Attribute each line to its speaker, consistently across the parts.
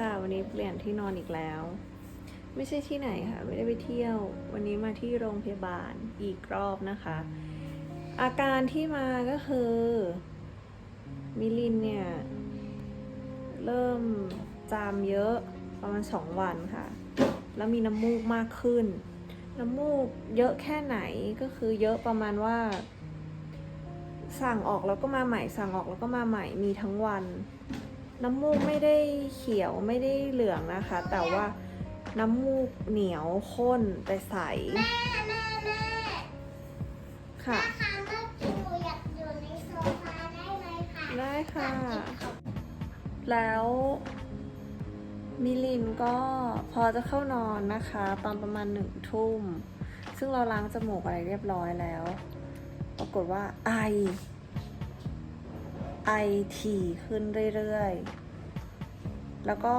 Speaker 1: ค่ะ วันนี้เปลี่ยนที่นอนอีกแล้ว ไม่ใช่ที่ไหนค่ะ ไม่ได้ไปเที่ยว วันนี้มาที่โรงพยาบาลอีกรอบนะคะ อาการที่มาก็คือ มิลินเนี่ย เริ่มจามเยอะประมาณสองวันค่ะ แล้วมีน้ำมูกมากขึ้น น้ำมูกเยอะแค่ไหนก็คือเยอะประมาณว่า สั่งออกแล้วก็มาใหม่ สั่งออกแล้วก็มาใหม่มีทั้งวัน น้ำมูกไม่ได้เขียวไม่ได้เหลืองนะคะ แต่ว่าน้ำมูกเหนียวข้นแต่ใส
Speaker 2: แม่แม่
Speaker 1: ค่ะ
Speaker 2: ค่ะเมื่อกี้หนูอยากอยู่ในโซฟาได้ไหมคะ
Speaker 1: ได้ค่ะ แล้วมิลินก็พอจะเข้านอนนะคะ ตอนประมาณหนึ่งทุ่ม ซึ่งเราล้างจมูกอะไรเรียบร้อยแล้ว ปรากฏว่าไอ ไอถี่ขึ้นเรื่อยๆ แล้วก็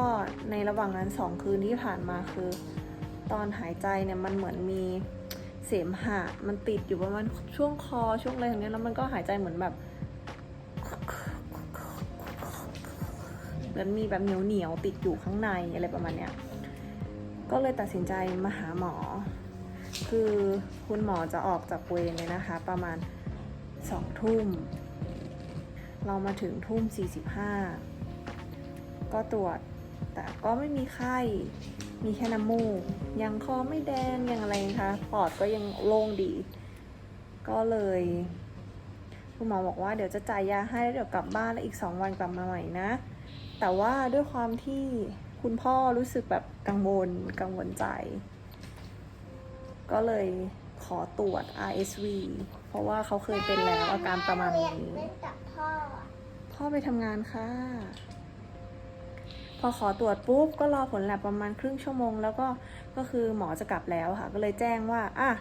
Speaker 1: ในระหว่างนั้นสองคืนที่ผ่านมาคือ ตอนหายใจเนี่ยมันเหมือนมีเสมหะมันติดอยู่ประมาณช่วงคอช่วงอะไรอย่างเงี้ยแล้วมันก็หายใจเหมือนแบบเหมือนมีแบบเหนียวเหนียวติดอยู่ข้างในอะไรประมาณเนี้ยก็เลยตัดสินใจมาหาหมอ คือคุณหมอจะออกจากเวรเลยนะคะ ประมาณสองทุ่ม เรามาถึงทุ่ม 45 ก็ตรวจ แต่ก็ไม่มีไข้ มีแค่น้ำมูก ยังคอไม่แดง ยังอะไรนะคะปอดก็ยังโล่งดี ก็เลยคุณหมอบอกว่าเดี๋ยวจะจ่ายยาให้แล้วเดี๋ยวกลับบ้านแล้วอีก 2 วันกลับมาใหม่นะ แต่ว่าด้วยความที่คุณพ่อรู้สึกแบบกังวลกังวลใจ ก็เลยขอตรวจ RSV เพราะว่าเขาเคยเป็นแล้วอาการประมาณ
Speaker 2: นี้พ่อ
Speaker 1: ไปทำงานค่ะ พอขอตรวจปุ๊บก็รอผลแลบประมาณครึ่งชั่วโมง แล้วก็ก็คือหมอจะกลับแล้วค่ะ ก็เลยแจ้งว่าอะ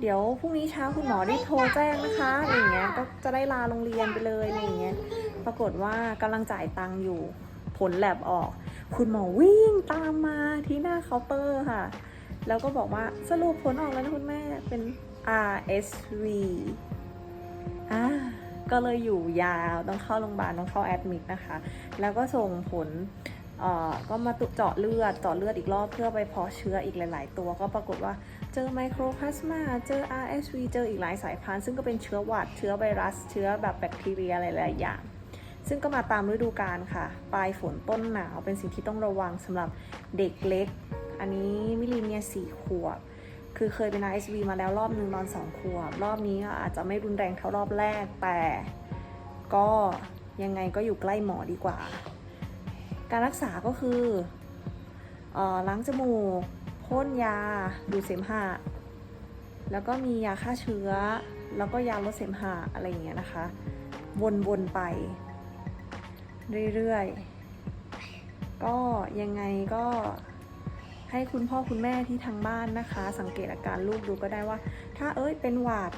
Speaker 1: เดี๋ยวพรุ่งนี้เช้าคุณหมอได้โทรแจ้งนะคะอะไรอย่างเงี้ยก็จะได้ลาโรงเรียนไปเลยอะไรอย่างเงี้ยปรากฏว่ากำลังจ่ายตังค์อยู่ผลแลบออก คุณหมอวิ่งตามมาที่หน้าเคาน์เตอร์ค่ะ แล้วก็บอกว่าสรุปผลออกแล้วนะคุณแม่เป็น RSV อ่าก็เลยอยู่ยาวต้องเข้าโรงพยาบาลต้องเข้าแอดมิดนะคะ แล้วก็ส่งผลเอ่อก็มาตุเจาะเลือดเจาะเลือดอีกรอบเพื่อไปเพาะเชื้ออีกหลาย ๆ ตัว ก็ปรากฏว่าเจอไมโครพลาสมาเจอ RSV เจออีกหลายสายพันธุ์ซึ่งก็เป็นเชื้อหวัด เชื้อไวรัส เชื้อแบบแบคทีเรียหลายๆอย่าง ซึ่งก็มาตามฤดูกาลค่ะ ปลายฝนต้นหนาวเป็นสิ่งที่ต้องระวังสำหรับเด็กเล็ก อันนี้มิลินเนี่ยสี่ขวบ คือเคยเป็น RSV มาแล้วรอบหนึ่งตอนสองขวบ รอบนี้อาจจะไม่รุนแรงเท่ารอบแรก แต่ก็ยังไงก็อยู่ใกล้หมอดีกว่า การรักษาก็คือออล้างจมูกพ่นยาดูดเสมหะแล้วก็มียาฆ่าเชื้อ แล้วก็ยาลดเสมหะอะไรอย่างเงี้ยนะคะ วนๆไป เรื่อยๆ ก็ยังไงก็ ให้คุณพ่อคุณแม่ที่ทางบ้านนะคะ สังเกตอาการลูกดูก็ได้ว่า ถ้าเอ้ยเป็นหวัด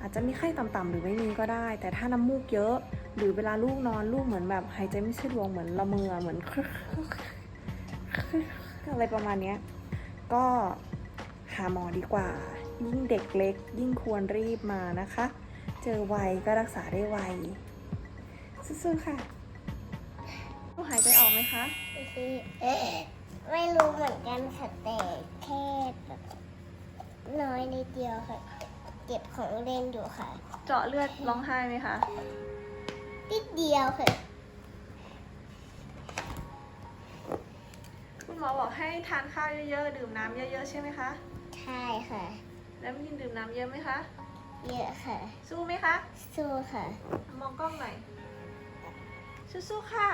Speaker 1: อาจจะมีไข้ต่ำๆหรือไม่มีก็ได้ แต่ถ้าน้ำมูกเยอะ หรือเวลาลูกนอนลูกเหมือนแบบหายใจไม่สะดวกเหมือนละเมอเหมือนอะไรประมาณนี้ก็หาหมอดีกว่า ยิ่งเด็กเล็ก ยิ่งควรรีบมานะคะ เจอไวก็รักษาได้ไวสู้ๆค่ะลูกหายใจออกไหมคะ
Speaker 2: เอ๊ะ ไม่รู้เหมือนกันค่ะแต่แค่แบบน้อยนิดเดียวค่ะ เก็บของเล่นอยู่ค่ะ
Speaker 1: เจาะเลือดร้องไห้ไหมคะ
Speaker 2: นิดเดียวค่ะ
Speaker 1: คุณหมอบอกให้ทานข้าวเยอะๆ ดื่มน้ำเยอะๆ ใช่ไหมคะ
Speaker 2: ใช่ค่ะ
Speaker 1: แล้วมินดื่มน้ำเยอะไหมคะ
Speaker 2: เยอะค่ะ
Speaker 1: สู้ไหมคะ
Speaker 2: สู้ค่ะ
Speaker 1: มองกล้องหน่อย สู้ๆ ค่ะ